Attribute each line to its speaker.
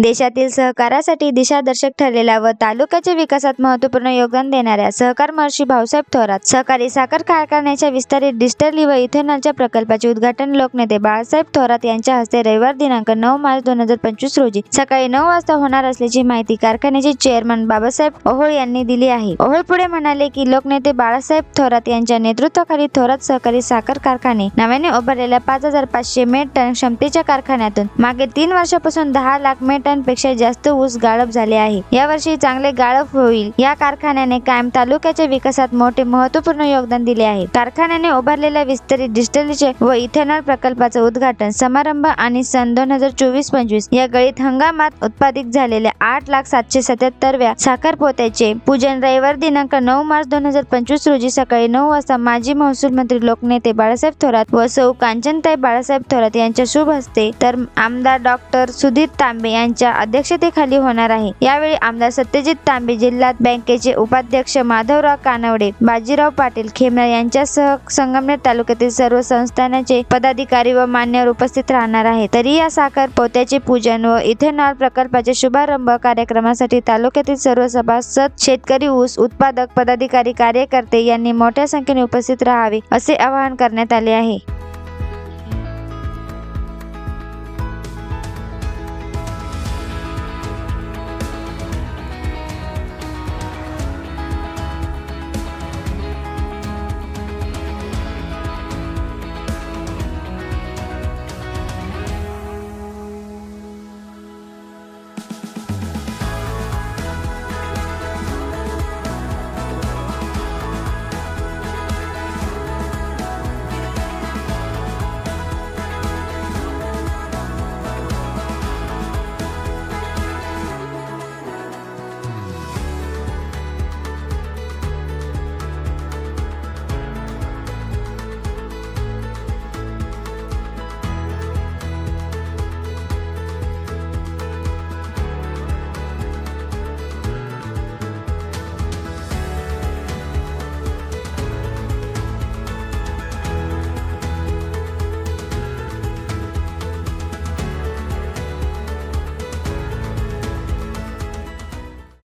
Speaker 1: देशातील सहकारासाठी दिशादर्शक ठरलेल्या व तालुक्याच्या विकासात महत्त्वपूर्ण योगदान देणाऱ्या सहकार महर्षी भाऊसाहेब थोरात सहकारी साखर कारखान्याच्या विस्तारित डिस्टली व इथेनॉलच्या प्रकल्पाचे उद्घाटन लोकनेते बाळासाहेब थोरात यांच्या हस्ते रविवार दिनांक नऊ मार्च दोन हजार पंचवीस रोजी सकाळी नऊ वाजता होणार असल्याची माहिती कारखान्याचे चेअरमन बाबासाहेब ओहोळ यांनी दिली आहे. ओहोळ पुढे म्हणाले की लोकनेते बाळासाहेब थोरात यांच्या नेतृत्वाखाली थोरात सहकारी साखर कारखाने नव्याने उभारलेल्या पाच हजार पाचशे मेट टन क्षमतेच्या कारखान्यातून मागे तीन वर्षापासून दहा लाख मेट टनपेक्षा जास्त ऊस गाळप झाले आहे. यावर्षी चांगले गाळप होईल. या कारखान्याने कायम तालुक्याच्या विकासात मोठे महत्त्वपूर्ण योगदान दिले आहे. कारखान्याने उभारलेल्या विस्तारित डिस्टलीचे व इथेनॉल प्रकल्पाचं उद्घाटन समारंभ आणि सन दोन हजार चोवीस पंचवीस या गळीत हंगामात उत्पादित झालेल्या आठ लाख सातशे सत्याहत्तरव्या साखर पोत्याचे पूजन रविवार दिनांक नऊ मार्च दोन हजार पंचवीस रोजी सकाळी नऊ वाजता माजी महसूल मंत्री लोकनेते बाळासाहेब थोरात व सौ कांचनताई बाळासाहेब थोरात यांच्या शुभ हस्ते तर आमदार डॉक्टर सुधीर तांबे यांच्या अध्यक्षतेखाली होणार आहे. यावेळी आमदार सत्यजित तांबे जिल्हा बँकेचे उपाध्यक्ष माधवराव कानवडे बाजीराव पाटील खेमणार यांच्यासह संगमनेर तालुक्यातील सर्व संस्थानाचे पदाधिकारी व मान्यवर उपस्थित राहणार आहेत. तरी या साखर पोत्याचे पूजन व इथेनॉल प्रकल्पाचे शुभारंभ कार्यक्रमासाठी तालुक्यातील सर्व सभासद शेतकरी ऊस उत्पादक पदाधिकारी कार्यकर्ते यांनी मोठ्या संख्येने उपस्थित राहावे असे आवाहन करण्यात आले आहे.